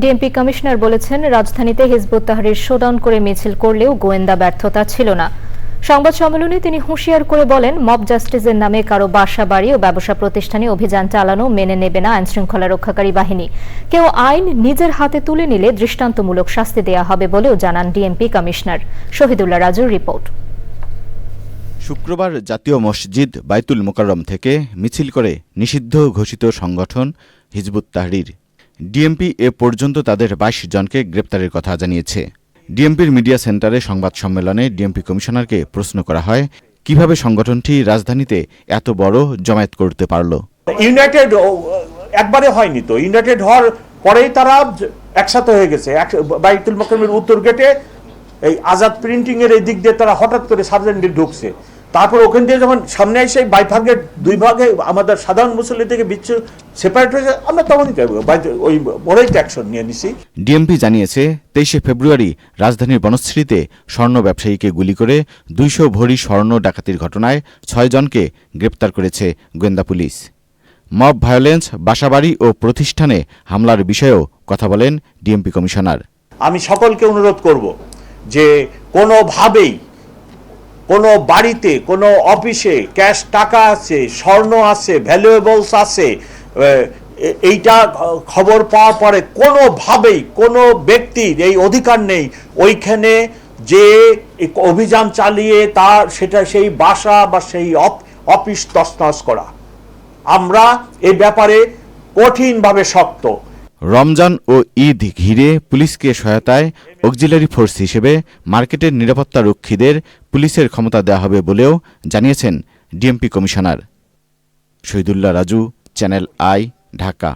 DMP commissioner বলেছেন, রাজধানীতে Hizb ut Tahrir showdown করে মিছিল করলেও গোয়েন্দা ব্যর্থতা ছিল না। সংবাদ সম্মেলনে তিনি হুঁশিয়ার করে বলেন, মব জাস্টিসের নামে কারও বাসা বাড়ি ও ব্যবসা প্রতিষ্ঠানে অভিযান চালানো মেনে নেবে না আইনশৃঙ্খলা রক্ষাকারী বাহিনী। কেউ আইন নিজের হাতে তুলে নিলে দৃষ্টান্তমূলক শাস্তি দেয়া হবে বলেও জানান ডিএমপি কমিশনার। শহীদুল্লাহ রাজুর রিপোর্ট। শুক্রবার জাতীয় মসজিদ বাইতুল মোকাররম থেকে মিছিল করে নিষিদ্ধ ঘোষিত সংগঠন হিজবুত তাহরির ডিএমপি এ পর্যন্ত তাদের বাইশ জনকে গ্রেপ্তারের কথা জানিয়েছে। ডিএমপির মিডিয়া সেন্টারে সংবাদ সম্মেলনে ডিএমপি কমিশনারকে প্রশ্ন করা হয়, কীভাবে সংগঠনটি রাজধানীতে এত বড় জমায়েত করতে পারল? ইউনাইটেড একবারে হয়নি তো। ইউনাইটেড হওয়ার পরেই তারা একসাথে হয়ে গেছে। বাইতুল মোকাররমের উত্তর গেটে এই আজাদ প্রিন্টিং এর এই দিক দিয়ে তারা হঠাৎ করে সার্জেন্ট ঢুকছে। তারপর ওখান দিয়ে যখন সামনে এসে বাই ভাগের দুই ভাগে আমাদের সাধারণ মুসল্লি থেকে বিচ্ছু সেপারেট হয়েছে আমরা তখনই ওই বড়ই অ্যাকশন নিয়ে নিছি। ডিএমপি জানিয়েছে তেইশে ফেব্রুয়ারি রাজধানীর বনশ্রীতে স্বর্ণ ব্যবসায়ীকে গুলি করে দুইশো ভরি স্বর্ণ ডাকাতির ঘটনায় ছয় জনকে গ্রেপ্তার করেছে গোয়েন্দা পুলিশ। মব ভায়োলেন্স বাসাবাড়ি ও প্রতিষ্ঠানে হামলার বিষয়েও কথা বলেন ডিএমপি কমিশনার। আমি সকলকে অনুরোধ করব যে কোনোভাবেই কোনো বাড়িতে, কোনো অফিসে ক্যাশ টাকা আছে, স্বর্ণ আছে, ভ্যালুয়েবলস আছে, এ- এ- এইটা খবর পাওয়ার পরে কোনোভাবেই কোনো ব্যক্তির এই অধিকার নেই। ওইখানে যে অভিযান চালিয়ে তার সেটা সেই বাসা বা সেই অফ- অফিস তছনছ করা। আমরা এই ব্যাপারে কঠিনভাবে শক্ত। রমজান ও ঈদ ঘিরে পুলিশকে সহায়তায় অক্সিলারি ফোর্স হিসেবে মার্কেটের নিরাপত্তা রক্ষীদের পুলিশের ক্ষমতা দেওয়া হবে বলেও জানিয়েছেন DMP commissioner. Shahidullah Raju, Channel I, Dhaka.